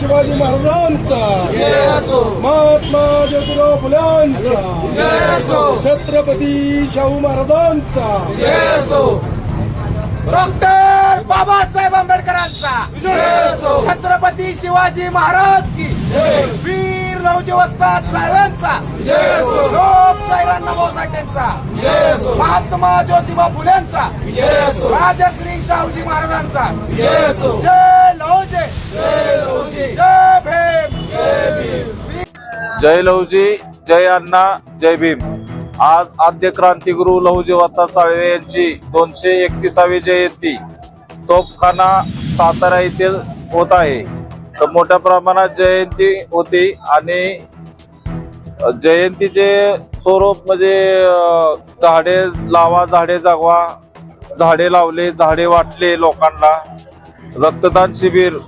शिवाजी महाराजांचा. महात्मा ज्योतिराव फुल्यांचा छत्रपती शाहू महाराजांचा. डॉक्टर बाबासाहेब आंबेडकरांचा. छत्रपती शिवाजी महाराज की. वीर नवजीवस्तात साहेबांचा. लोकशाहीराव भाऊसाहेबांचा महात्मा ज्योतिबा फुल्यांचा. राजश्री शाहूजी महाराजांचा. जय लव जय जय लहुजी जय अण्णा जय भीम. आज आद्य क्रांतिगुरु लहुजी वत्ता साळवे यांची दोनशे एकतीसावी जयंती तोपखाना सातारा येथे होत आहे. तर मोठ्या प्रमाणात जयंती होती आणि जयंतीचे स्वरूप म्हणजे झाडे लावा झाडे जगवा झाडे लावले झाडे वाटले लोकांना. रक्तदान शिबिर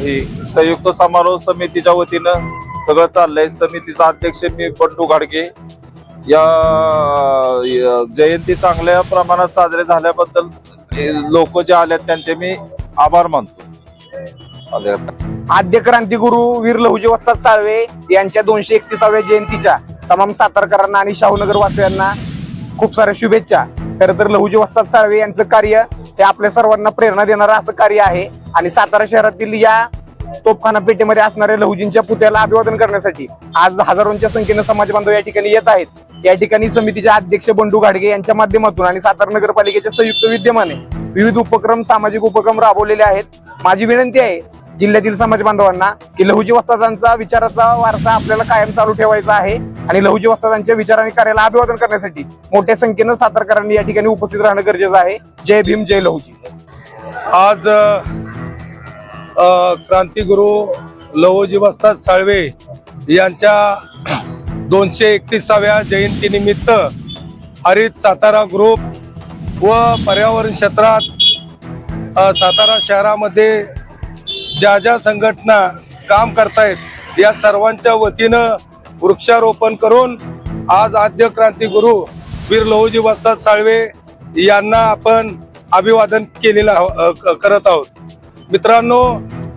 ही संयुक्त समारोह समितीच्या वतीनं सगळं चाललंय. समितीचा अध्यक्ष मी बंडू घाडगे. या जयंती चांगल्या प्रमाणात साजरे झाल्याबद्दल लोक जे आले त्यांचे मी आभार मानतो. आद्य क्रांतीगुरु वीर लहुजी वस्ताद साळवे यांच्या दोनशे एकतीसाव्या जयंतीच्या तमाम सातारकरांना आणि शाहूनगर वासियांना खूप साऱ्या शुभेच्छा. खरं तर लहुजी वस्ताद साळवे यांचं कार्य हे आपल्या सर्वांना प्रेरणा देणारं असं कार्य आहे. आणि सातारा शहरातील या तोफखाना पेठेमध्ये असणाऱ्या लहुजींच्या पुत्याला अभिवादन करण्यासाठी आज हजारोंच्या संख्येनं समाज बांधव या ठिकाणी येत आहेत. या ठिकाणी समितीचे अध्यक्ष बंडू घाडगे यांच्या माध्यमातून आणि सातारा नगरपालिकेच्या संयुक्त विद्यमाने विविध उपक्रम सामाजिक उपक्रम राबवलेले आहेत. माझी विनंती आहे जिल्ह्यातील समाज बांधवांना की लहुजी वस्तादांचा विचाराचा वारसा आपल्याला कायम चालू ठेवायचा आहे आणि लहुजी वस्तादांच्या विचार आणि कार्याला अभिवादन करण्यासाठी मोठ्या संख्येनं सातारकरांनी या ठिकाणी उपस्थित राहणं गरजेचं आहे. जय भीम जय लहुजी. आज क्रांतिगुरु लवोजी वस्ताद साळवे यांच्या दोनशे एकतीसाव्या जयंतीनिमित्त हरित सातारा ग्रुप व पर्यावरण क्षेत्रात सातारा शहरामध्ये ज्या ज्या संघटना काम करतायत या सर्वांच्या वतीनं वृक्षारोपण करून आज आद्य क्रांतिगुरु वीर लहुजी वस्ताद साळवे यांना आपण अभिवादन केलेलं आहो- क- करत आहोत. मित्रांनो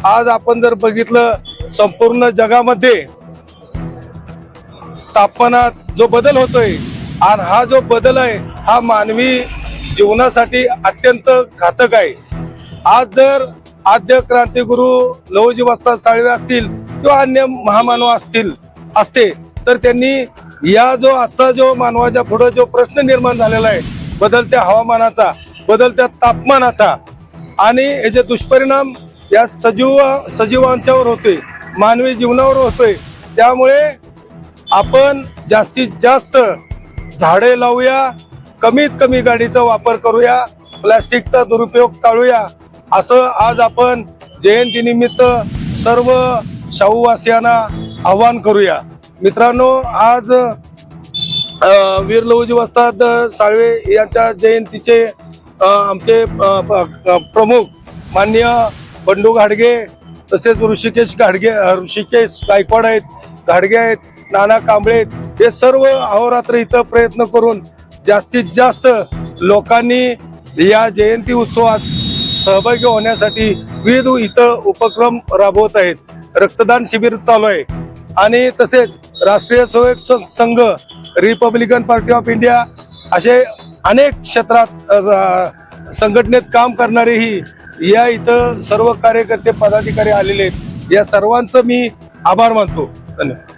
आज आपण जर बघितलं संपूर्ण जगामध्ये तापमानात जो बदल होतोय आणि हा जो बदल आहे हा मानवी जीवनासाठी अत्यंत घातक आहे. आज जर आद्य क्रांतीगुरु लहुजी वस्ताद साळवे असतील किंवा अन्य महामानव असतील असते तर त्यांनी या जो आजचा जो मानवाच्या पुढे जो प्रश्न निर्माण झालेला आहे बदलत्या हवामानाचा बदलत्या तापमानाचा आणि याचे दुष्परिणाम या सजीव सजीवांच्यावर होते मानवी जीवनावर होते त्यामुळे आपण जास्तीत जास्त झाडे लावूया कमीत कमी गाडीचा वापर करूया प्लास्टिकचा दुरुपयोग टाळूया असं आज आपण जयंतीनिमित्त सर्व शाहूवासियांना आव्हान करूया. मित्रांनो आज वीर लहुजी वस्ताद साळवे यांच्या जयंतीचे आमचे प्रमुख मान्य बंडू घाडगे तसेच ऋषिकेश घाडगे ऋषिकेश गायकवाड आहेत घाडगे आहेत नाना कांबळे आहेत हे सर्व अहोरात्र इथं प्रयत्न करून जास्तीत जास्त लोकांनी या जयंती उत्सवात सहभागी होण्यासाठी विविध इथं उपक्रम राबवत आहेत. रक्तदान शिबिर चालू आहे. आणि तसेच राष्ट्रीय स्वयं संघ रिपब्लिकन पार्टी ऑफ इंडिया असे अनेक क्षेत्रात संघटनेत काम करणारेही या इथं सर्व कार्यकर्ते पदाधिकारी आलेले आहेत. या सर्वांचं मी आभार मानतो. धन्यवाद.